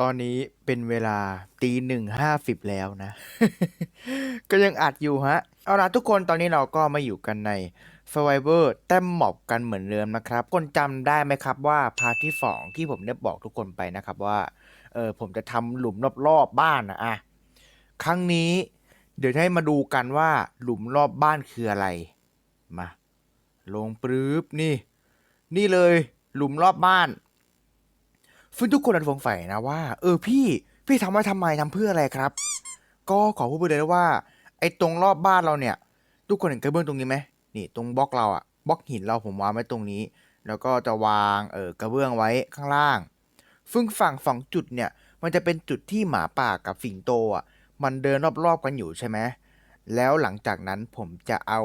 ตอนนี้เป็นเวลาตีหนึ่งห้าสิบแล้วนะ ก็ยังอัดอยู่ฮะ เอาล่ะทุกคนตอนนี้เราก็มาอยู่กันใน Survivor แต้มหมอบกันเหมือนเดิมนะครับ คนจำได้ไหมครับว่าพาร์ทที่สองที่ผมได้บอกทุกคนไปนะครับว่าเออผมจะทำหลุมรอบๆบ้านนะอะครั้งนี้เดี๋ยวจะให้มาดูกันว่าหลุมรอบบ้านคืออะไร มา ลงปรื๊บนี่ นี่เลย หลุมรอบบ้าน ซึ่งทุกคนอาจจะสงสัยนะว่า เออพี่พี่ทำไว้ทำไมทำเพื่ออะไรครับ ก็ขอพูดไปเลยว่า ไอ้ตรงรอบบ้านเราเนี่ย ทุกคนเห็นกระเบื้องตรงนี้ไหมนี่ตรงบล็อกเราอะบล็อกหินเราผมวางไว้ตรงนี้ แล้วก็จะวางเออกระเบื้องไว้ข้างล่าง ซึ่งฝั่งสองจุดเนี่ย มันจะเป็นจุดที่หมาป่ากับสิงโตอะ มันเดินรอบๆกันอยู่ใช่ไหมแล้วหลังจากนั้นผมจะเอา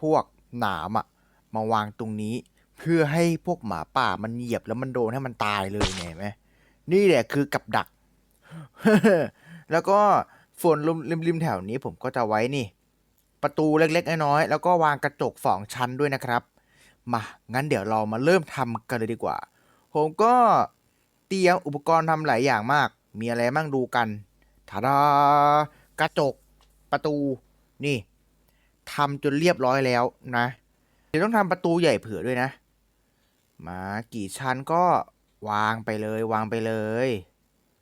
พวกหนามอะมาวางตรงนี้ พื่อให้พวกหมาป่ามันเหยียบแล้วมันโดนให้มันตายเลยไงไหมนี่แหละคือกับดัก แล้วก็ส่วนริมริมๆแถวนี้ผมก็จะไว้นี่ ประตูเล็กๆน้อยๆแล้วก็วางกระจกสองชั้นด้วยนะครับ มางั้นเดี๋ยวเรามาเริ่มทำกันเลยดีกว่า ผมก็เตรียมอุปกรณ์ทำหลายอย่างมาก มีอะไรบ้างดูกันทาดากระจกประตูนี่ทำจนเรียบร้อยแล้วนะ เดี๋ยวต้องทำประตูใหญ่เผื่อด้วยนะ มากี่ชั้นก็วางไปเลยวางไปเลย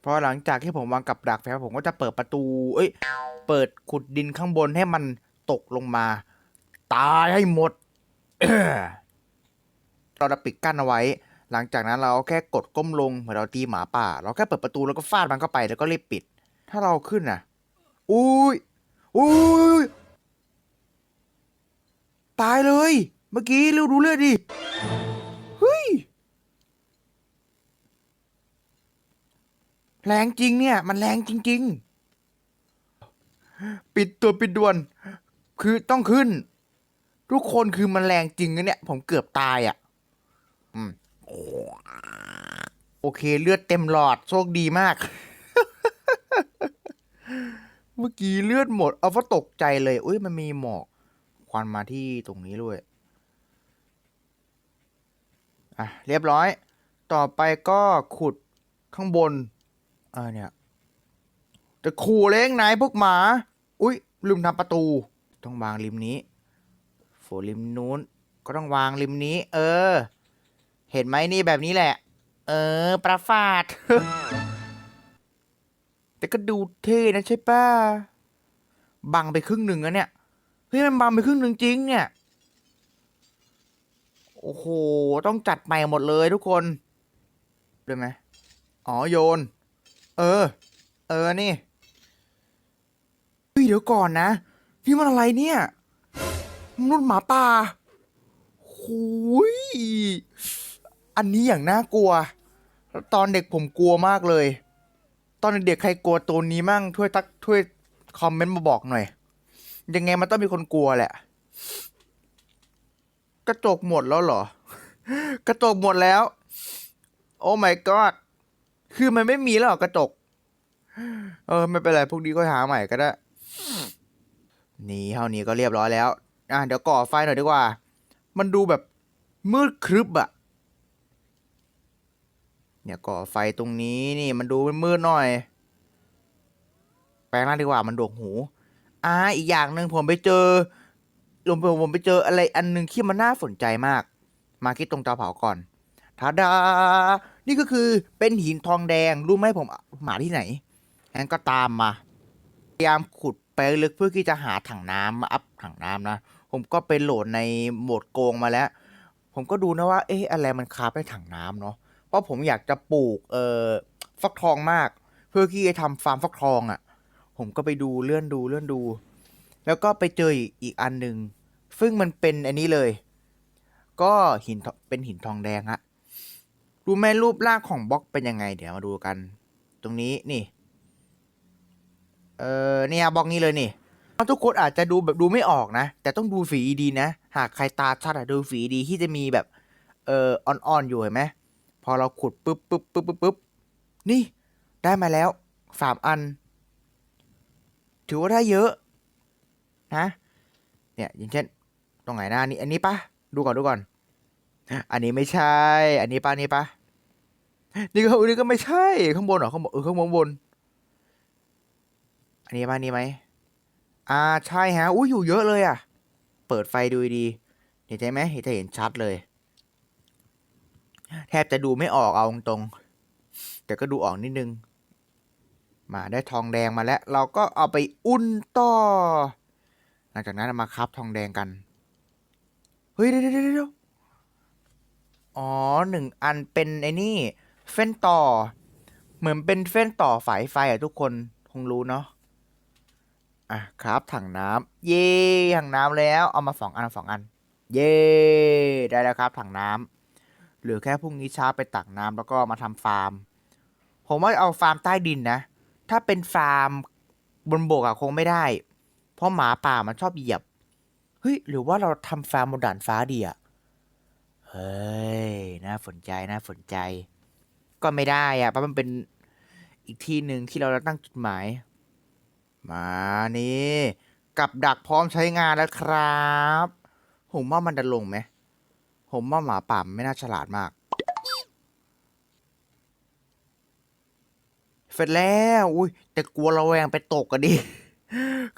พอหลังจากที่ผมวางกับดักแล้วผมก็จะเปิดประตู เอ้ย เปิดขุดดินข้างบนให้มันตกลงมา ตายให้หมด เราจะปิดกั้นเอาไว้ หลังจากนั้นเราแค่กดก้มลงเหมือนเราตีหมาป่า เราแค่เปิดประตูแล้วก็ฟาดมันเข้าไปแล้วก็รีบปิด ถ้าเราขึ้นน่ะ อุ้ย อุ้ย ตายเลย เมื่อกี้เร็วดูเลือดดิ เฮ้ย แรงจริงเนี่ย มันแรงจริง ๆ ปิดตัวปิดด่วน คือต้องขึ้น ทุกคนคือมันแรงจริงนะเนี่ย ผมเกือบตายอะ อืมโอเค เลือดเต็มหลอดโชคดีมาก เมื่อกี้เลือดหมด เอาว่าตกใจเลยอุ้ยมันมีหมอกควันมาที่ตรงนี้ด้วย อะ เรียบร้อย ต่อไปก็ขุดข้างบน อ่าเนี่ย จะขู่เล้งไหนพวกหมา อุ้ยลืมทำประตู ต้องวางริมนี้โฝริมนู้น ก็ต้องวางริมนี้ เออ เห็นไหมนี่แบบนี้แหละ เออ ประฟาด แต่ก็ดูเท่นะใช่ป้าบังไปครึ่งหนึ่งอะเนี่ย เฮ้ยมันบังไปครึ่งหนึ่งจริงเนี่ย โอ้โห ต้องจัดใหม่หมดเลยทุกคนได้ไหมอ๋อโยน เออ เออนี่เฮ้ยเดี๋ยวก่อนนะ นี่มันอะไรเนี่ยมนุษย์หมาป่าหุยอันนี้อย่างน่ากลัว ตอนเด็กผมกลัวมากเลย ตอนเด็กใครกลัวตัวนี้มั่งช่วยทักช่วยคอมเมนต์มาบอกหน่อย ยังไงมันต้องมีคนกลัวแหละ กระจกหมดแล้วเหรอ กระจกหมดแล้ว โอ้ my god คือมันไม่มีแล้วหรอกระจก เออ ไม่เป็นไรพวกนี้ก็หาใหม่ก็ได้ นี่เท่านี้ก็เรียบร้อยแล้ว อะเดี๋ยวก่อไฟหน่อยดีกว่า มันดูแบบมืดครึบอะเนี่ยก่อไฟตรงนี้นี่ มันดูมืดหน่อย แปลงร่างดีกว่ามันดวกหู อ่า อีกอย่างหนึ่งผมไปเจอลงไปผมไปเจออะไรอันหนึ่งที่มันน่าสนใจมาก มาคิดตรงเตาเผาก่อนทาดา นี่ก็คือเป็นหินทองแดง รู้ไหมผมหาที่ไหนงั้นก็ตามมา พยายามขุดไปลึกเพื่อที่จะหาถังน้ำมาอัพถังน้ำนะ ผมก็ไปโหลดในโหมดโกงมาแล้ว ผมก็ดูนะว่า เอ๊ะอะไรมันคาบในถังน้ำเนาะ เพราะผมอยากจะปลูกเอ่อฟักทองมาก เพื่อที่จะทำฟาร์มฟักทองอะ่ะ ผมก็ไปดูเลื่อนดูเลื่อนดู แล้วก็ไปเจออีกอันหนึ่งซึ่งมันเป็นอันนี้เลย ก็หินเป็นหินทองแดงฮะ รู้ไหมรูปร่างของบล็อกเป็นยังไง เดี๋ยวมาดูกัน ตรงนี้นี่ เออเนี่ยบล็อกนี้เลยนี่ทุกคนอาจจะดูแบบดูไม่ออกนะ แต่ต้องดูฝีดีนะ หากใครตาชัดอะดูฝีดีที่จะมีแบบ เอออ่อนๆอยู่เห็นไหมพอเราขุดปุ๊บปุ๊บปุ๊บปุ๊บปุ๊บนี่ได้มาแล้วสามอัน ถือว่าได้เยอะ นะ เนี่ยอย่างเช่น ตรงไหนหน้านี้ อันนี้ปะดูก่อนดูก่อน อันนี้ไม่ใช่ อันนี้ปะนนี้ปะนี่ก็นี่ก็ไม่ใช่ ข้างบนเหรอข้างบนเออข้างบนบน อันนี้ป่ะนี่ไหมอ่าใช่ฮะอุ้ยอยู่เยอะเลยอะ เปิดไฟดูดีเห็นใจไหมเห็นจะเห็นชัดเลย แทบจะดูไม่ออกเอาตรงๆแต่ก็ดูออกนิดนึง มาได้ทองแดงมาแล้ว เราก็เอาไปอุ่นต่อ หลังจากนั้นมาคับทองแดงกัน เฮ้ยเดี๋ยวเดี๋ยวเดี๋ยว อ๋อหนึ่งอันเป็นไอ้นี่ เฟ้นต่อ เหมือนเป็นเฟ้นต่อสายไฟอะทุกคนคงรู้เนาะอะครับถังน้ำเย่ถังน้ำแล้วเอามาสองอันสองอัน เย่ได้แล้วครับ ถังน้ำเหลือแค่พรุ่งนี้เช้าไปตักน้ำแล้วก็มาทำฟาร์ม ผมว่าเอาฟาร์มใต้ดินนะ ถ้าเป็นฟาร์มบนบกอะคงไม่ได้ เพราะหมาป่ามันชอบเหยียบ เฮ้ย หรือว่าเราทำฟาร์มบนด่านฟ้าดีอะ เฮ้ย น่าสนใจ น่าสนใจ ก็ไม่ได้อะเพราะมันเป็นอีกที่หนึ่งที่เราตั้งจุดหมาย มานี่กับดักพร้อมใช้งานแล้วครับ ผมว่ามันจะลงไหม ผมว่าหมาป่าไม่น่าฉลาดมาก เสร็จแล้ว อุ้ยแต่กลัวระแวงไปตกกันดิ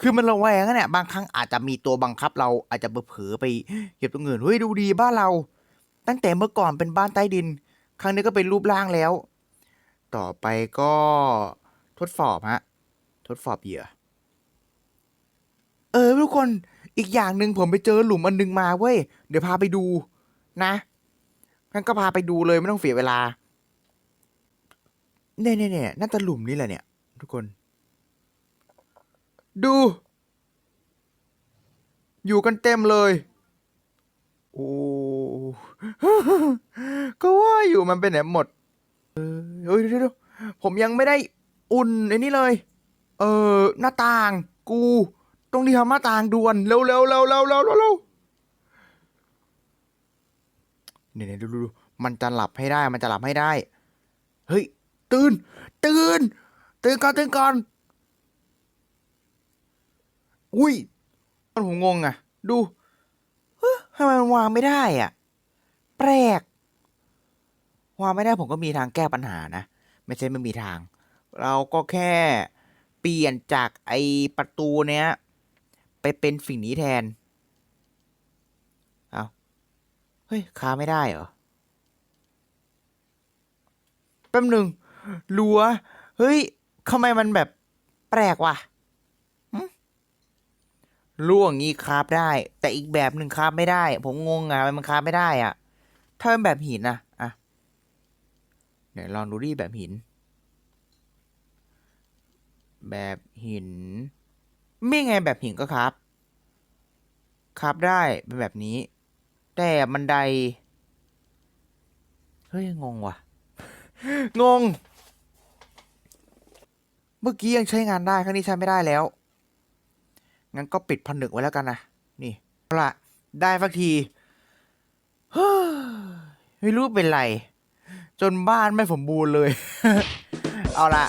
คือมันระแวงอะเนี่ย บางครั้งอาจจะมีตัวบังคับเราอาจจะเผลอไปเหยียบตรงอื่นเฮ้ย ดูดีบ้านเรา ตั้งแต่เมื่อก่อนเป็นบ้านใต้ดิน ครั้งนี้ก็เป็นรูปร่างแล้ว ต่อไปก็ทดสอบฮะ ทดสอบเหยื่อ เออทุกคน อีกอย่างหนึ่งผมไปเจอหลุมอันหนึงมาเว้ย เดี๋ยวพาไปดูนะงั้นก็พาไปดูเลยไม่ต้องเสียเวลา เนี่ยเนี่ยเนี่ยน่าจะหลุมนี้แหละเนี่ย ทุกคน ดู อยู่กันเต็มเลย โอ้ ก็ว่าอยู่มันเป็นไหนหมด เออเฮ้ยเดี๋ยวเดี๋ยวผมยังไม่ได้อุ่นไอ้นี่เลย เออหน้าต่าง กูต้องรีบทำหน้าต่างด่วนเร็วเร็วเร็วเร็วเร็วเร็วเร็วเนี่ยเนี่ยดูดูดูมันจะหลับให้ได้ มันจะหลับให้ได้ เฮ้ย ตื่น ตื่น ตื่นก่อนตื่นก่อน อุ้ยมันผมงงอะดู เฮ้ยทำไมมันวางไม่ได้อะ ปลกวางไม่ได้ผมก็มีทางแก้ปัญหานะ ไม่ใช่ไม่มีทาง เราก็แค่เปลี่ยนจากไอประตูเนี้ย ไปเป็นสิ่งนี้แทน เอาเฮ้ยค้าไม่ได้เหรอ แป๊บหนึ่งรัว เฮ้ยทำไมมันแบบแปลกว่ะรั้วงี้คาบได้ แต่อีกแบบหนึ่งคาบไม่ได้ ผมงงอะทำไมมันคาบไม่ได้อะ ถ้าเป็นแบบหินนะอะเดี๋ยวลองดูดิแบบหิน แบบหิน ไม่ไงแบบหินก็ครับ ครับได้เป็นแบบนี้ แต่บันได เฮ้ย งงว่ะ งง เมื่อกี้ยังใช้งานได้ ครั้งนี้ใช้ไม่ได้แล้ว งั้นก็ปิดผนึกไว้แล้วกันนะ นี่เอาละได้สักที เฮ้ย ไม่รู้เป็นไร จนบ้านไม่สมบูรณ์เลย เอาละ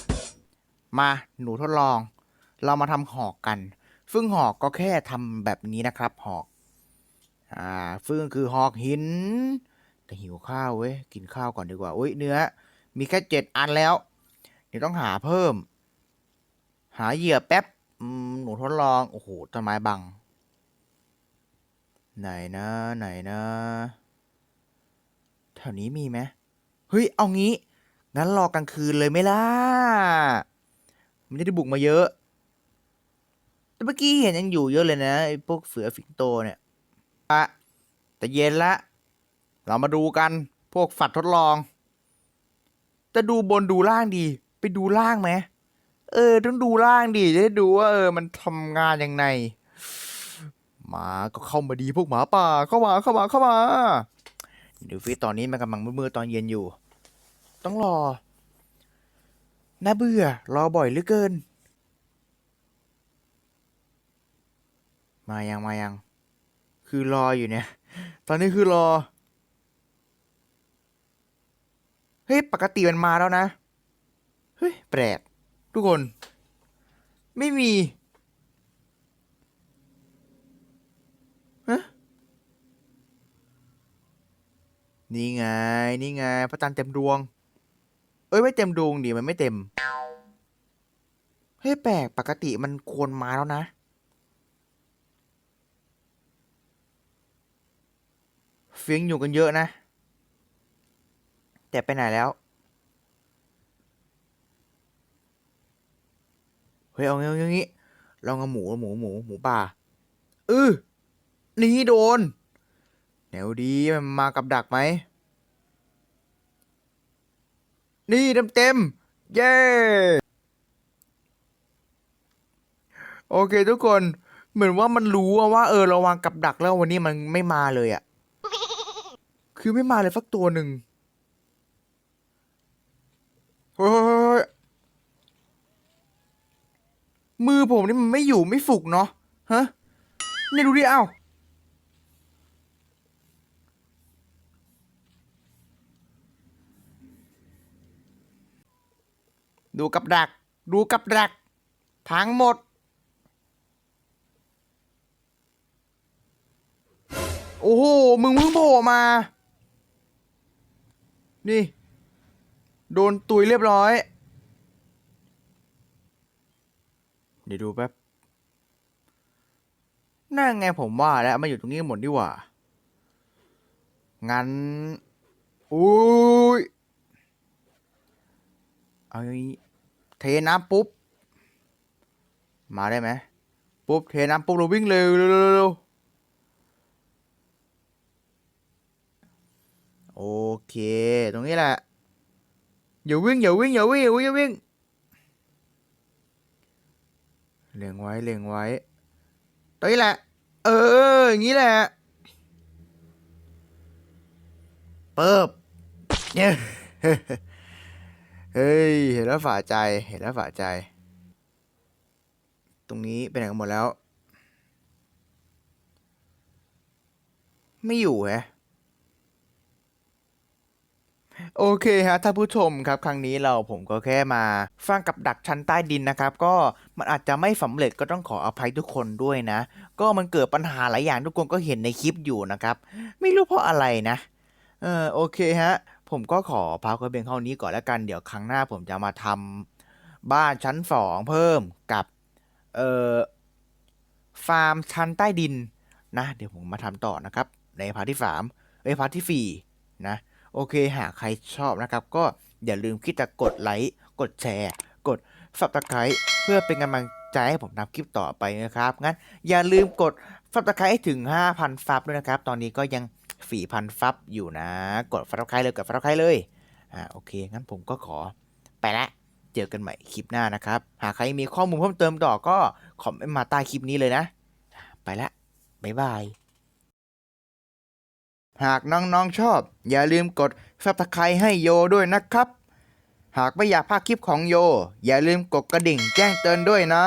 มาหนูทดลอง เรามาทำหอกกัน ซึ่งหอกก็แค่ทำแบบนี้นะครับ หอก อ่าซึ่งคือหอกหิน แต่หิวข้าวเว้ย กินข้าวก่อนดีกว่าอุ้ยเนื้อ มีแค่เจ็ดอันแล้ว เดี๋ยวต้องหาเพิ่ม หาเหยื่อแป๊บอืมหนูทดลอง โอ้โหต้นไม้บัง ไหนนะ ไหนนะแถวนี้มีไหมเฮ้ย เอางี้ งั้นรอกลางคืนเลยไหมล่ะ มันจะได้บุกมาเยอะ แต่เมื่อกี้เห็นยังอยู่เยอะเลยนะไอ้พวกเสือสิงโตเนี่ยอะแต่เย็นละ เรามาดูกัน พวกฝัดทดลอง จะดูบนดูล่างดี ไปดูล่างไหม เออ ต้องดูล่างดีจะได้ดูว่าเออ มันทำงานยังไงหมาก็เข้ามาดีพวกหมาป่าเข้ามาเข้ามาเข้ามา ดี๋ยวฟิตตอนนี้มันกำลังมืดๆตอนเย็นอยู่ ต้องรอ น่าเบื่อ รอบ่อยเหลือเกิน มายังมายัง คือรออยู่เนี่ย ตอนนี้คือรอ เฮ้ย ปกติมันมาแล้วนะ เฮ้ย แปลก ทุกคน ไม่มี นี่ไง นี่ไง พระจันทร์เต็มดวง เอ้ย ไม่เต็มดวงดิมันไม่เต็ม เฮ้ย แปลก ปกติมันควรมาแล้วนะ เฟียงอยู่กันเยอะนะ แต่ไปไหนแล้ว เฮ้ย เอาเอางี้เอางี้ลองเอาหมูหมูหมูหมูป่าเออนี่โดน แนวดีมันมากับดักไหม นี่เต็มเต็มๆเย้ โอเคทุกคน เหมือนว่ามันรู้อะว่าเออเราวางกับดักแล้ววันนี้มันไม่มาเลยอะ คือไม่มาเลยสักตัวหนึ่งเฮ้ยมือผมนี่มันไม่อยู่ไม่ฝึกเนาะ ฮะ นี่ดูดิ เอ้า ดูกับดัก ดูกับดัก ทั้งหมด โอ้โห มึงเพิ่งโผล่มา นี่ โดนตุยเรียบร้อย เดี๋ยวดูแป๊บนั่นไงผมว่าแล้วมาอยู่ตรงนี้หมดดีกว่า งั้น อุ้ยเอาอย่างนี้ เทน้ำปุ๊บ มาได้ไหมปุ๊บเทน้ำปุ๊บเราวิ่งเร็วเร็วโอเค ตรงนี้แหละ อย่าวิ่งอย่าวิ่งอย่าวิ่งอย่าวิ่งอย่าวิ่งเล็งไว้เล็งไว้ ตรงนี้แหละ เออ อย่างนี้แหละ เปิบเนี่ย เฮ้ย เห็นแล้วฝ่าใจ เห็นแล้วฝ่าใจ ตรงนี้ไปไหนกันหมดแล้ว ไม่อยู่แฮะโอเคฮะท่านผู้ชมครับครั้งนี้เราผมก็แค่มาฟังกับดักชั้นใต้ดินนะครับ ก็มันอาจจะไม่สำเร็จก็ต้องขออภัยทุกคนด้วยนะ ก็มันเกิดปัญหาหลายอย่างทุกคนก็เห็นในคลิปอยู่นะครับ ไม่รู้เพราะอะไรนะ เออโอเคฮะ ผมก็ขอพักไว้เพียงเท่านี้ก่อนแล้วกัน เดี๋ยวครั้งหน้าผมจะมาทำบ้านชั้นสองเพิ่มกับเอ่อฟาร์มชั้นใต้ดินนะ เดี๋ยวผมมาทำต่อนะครับ ในพาร์ทที่สามเอ้ยพาร์ทที่สี่นะ โอเคหากใครชอบนะครับ ก็อย่าลืมคิดจะกดไลค์ กดแชร์ กด subscribe เพื่อเป็นกำลังใจให้ผมทำคลิปต่อไปนะครับ งั้นอย่าลืมกด subscribe ให้ถึง 5,000ฟับด้วยนะครับ ตอนนี้ก็ยัง 4,000 ฟับอยู่นะ กด subscribe เลยกด subscribe เลย อ่าโอเค งั้นผมก็ขอไปละ เจอกันใหม่คลิปหน้านะครับ หากใครมีข้อมูลเพิ่มเติมต่อก็คอมเมนต์มาใต้คลิปนี้เลยนะ ไปละ บ๊ายบาย หากน้องๆชอบ อย่าลืมกด subscribe ให้โยด้วยนะครับ หากไม่อยากพลาดคลิปของโย อย่าลืมกดกระดิ่งแจ้งเตือนด้วยนะ